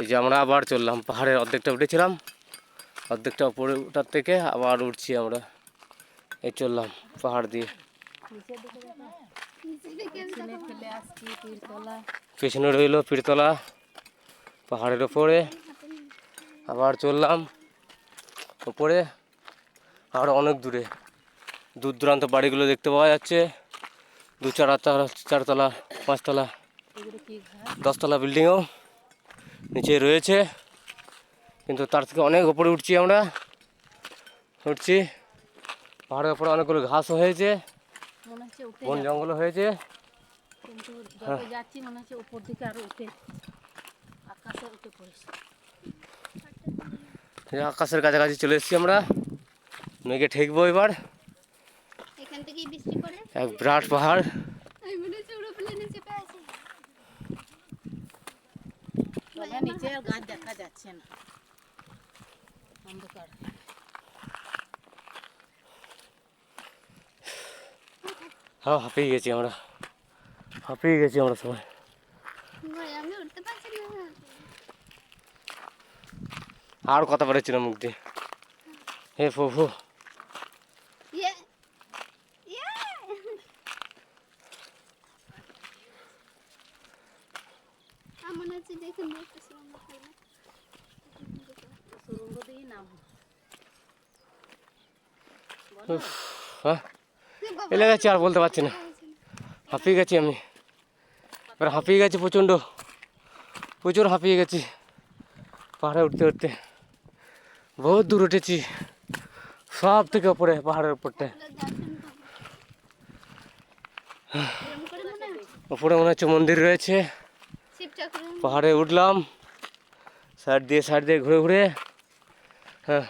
এই যে আমরা আবার চললাম, পাহাড়ের অর্ধেকটা উঠেছিলাম, অর্ধেকটা উপরে ওঠার থেকে আবার উঠছি আমরা। এই চললাম পাহাড় দিয়ে। পেছনে রইল পীরতলা, পাহাড়ের ওপরে। আবার চললাম ওপরে, আর অনেক দূরে। দূর দূরান্ত বাড়িগুলো দেখতে পাওয়া যাচ্ছে। দু চার তলা চারতলা, পাঁচতলা, দশতলা বিল্ডিংও। নিচে রয়েছে। কিন্তু তার থেকে অনেক ওপরে উঠছি আমরা। উঠছি। পাহাড়ের ওপরে অনেকগুলো ঘাস হয়েছে। বন যাবে। জঙ্গলও হয়েছে। হ্যাঁ। যত যাচ্ছি মনে হচ্ছে উপর দিকে আরও উঠে আকাশে উঠে পড়েছে। আকাশের কাছাকাছি চলে এসেছি আমরা। মেঘে ঠেকবো এবার। এক বিরাট পাহাড়। নিচে আর গাছ দেখা যাচ্ছে না। অন্ধকার। হ্যাঁ হাঁপিয়ে গেছি আমরা। হাঁপিয়ে গেছি আমরা সবাই। ভাই আমি উঠতে পারছি না। আর কথা বেরোচ্ছিল মুখ দিয়ে। হে প্রভু আমার দেখে সুরঙ্গ দিয়ে নাম হ্যাঁ। এলে গেছি আর বলতে পারছি না। হাঁপিয়ে গেছি আমি। এবার হাঁপিয়ে গেছি প্রচণ্ড। প্রচুর হাঁপিয়ে গেছি। পাহাড়ে উঠতে উঠতে। বহুত দূর উঠেছি। সব থেকে উপরে পাহাড়ের করব। এরম মনে হচ্ছে মন্দির রয়েছে। পাহাড়ে উঠলাম। সাইড দিয়ে সাইড দিয়ে ঘুরে ঘুরে হ্যাঁ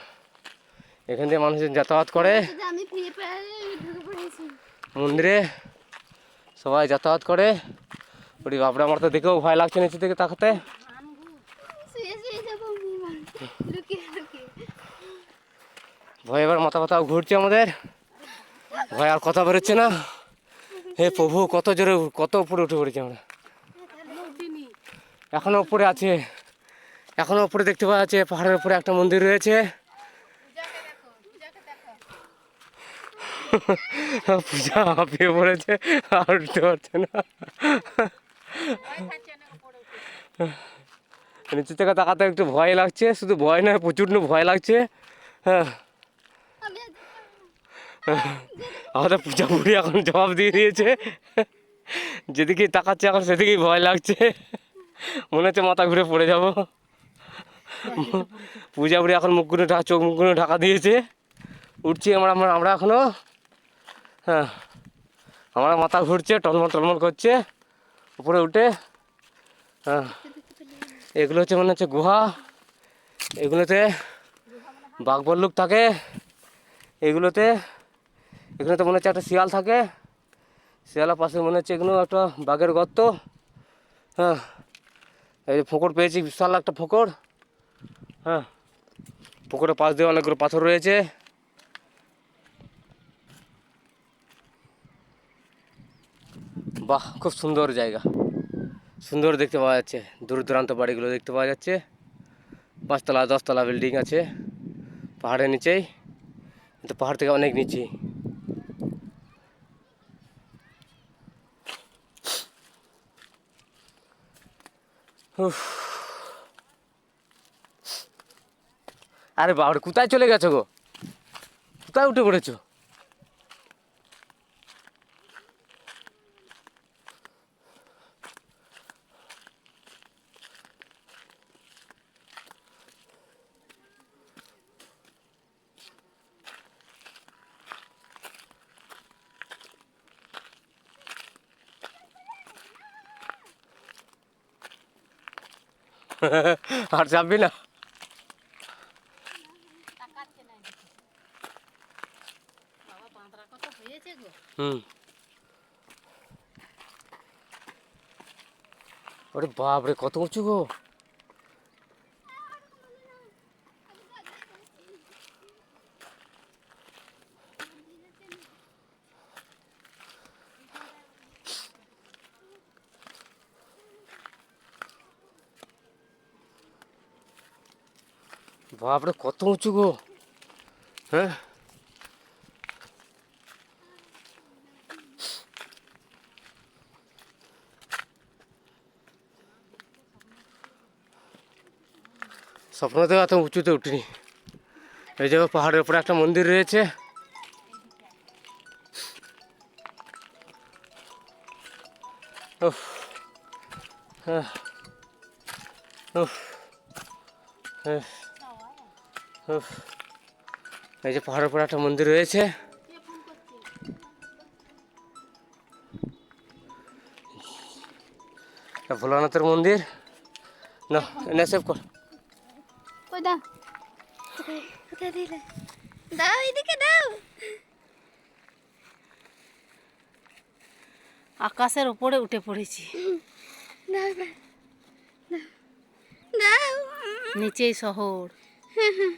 এখান দিয়ে মানুষজন যাতায়াত করে। মন্দিরে সবাই যাতায়াত করে। ওটি বাপরা, আমার তো দেখেও ভয় লাগছে নিচে থেকে তাকাতে। ভয় এবার মাথা ব্যথা ঘুরছে আমাদের। ভয় আর কথা বেরোচ্ছে না। হে প্রভু, কত জোরে, কত উপরে উঠে পড়েছি আমরা। এখনও উপরে আছে। এখনও উপরে দেখতে পাওয়া যাচ্ছে, পাহাড়ের উপরে একটা মন্দির রয়েছে। পূজা হাঁপিয়ে পড়েছে, আর উঠতে পারছে না। নিচে থেকে তাকাতে একটু ভয় লাগছে, শুধু ভয় নয়, প্রচুর ভয় লাগছে। হ্যাঁ। আমি আমাদের পূজা বুড়ি এখন জবাব দিয়ে দিয়েছে। যেদিকেই তাকাচ্ছে এখন সেদিকেই ভয় লাগছে। মনে হচ্ছে মাথা ঘুরে পড়ে যাব। পূজা বুড়ি এখন মুখগুলো ঢাকা চোখ মুখগুলো ঢাকা দিয়েছে। উঠছি আমরা আমরা আমরা এখনও। হ্যাঁ আমার মাথা ঘুরছে, টলমল টলমল করছে। উপরে উঠে হ্যাঁ এগুলো হচ্ছে মনে হচ্ছে গুহা। এগুলোতে বাঘ বল্লুক থাকে। এগুলোতে এগুলোতে মনে হচ্ছে একটা শিয়াল থাকে। শিয়ালের পাশে মনে হচ্ছে এগুলো একটা বাঘের গর্ত। হ্যাঁ এই যে ফোকর পেয়েছি, বিশাল একটা ফোকর। হ্যাঁ পুকুরের পাশ দিয়ে অনেকগুলো পাথর রয়েছে। বাহ, খুব সুন্দর জায়গা। সুন্দর দেখতে পাওয়া যাচ্ছে, দূর দূরান্ত বাড়িগুলো দেখতে পাওয়া যাচ্ছে। পাঁচতলা, দশতলা বিল্ডিং আছে, পাহাড়ের নিচেই। কিন্তু পাহাড় থেকে অনেক নিচে আরে বাবা কোথায় চলে গেছো গো? কোথায় উঠে পড়েছো? আর যাবি না? হুম। বাপরে কত উঁচু গো? বাপরে, কত উঁচু গো। হ্যাঁ? স্বপ্নতেও এত উঁচুতে উঠিনি। এই যে পাহাড়ের উপরে একটা মন্দির রয়েছে। হ্যাঁ হ্যাঁ। এই যে পাহাড়ের উপরে একটা মন্দির রয়েছে। ভোলানাথের মন্দির। না এনে সেভ কর। দাও। কোথায় কোথায় দিলে? দাও এদিকে দাও। আকাশের ওপরে উঠে পড়েছি। দাও দাও দাও নিচেই শহর। হ্যাঁ হ্যাঁ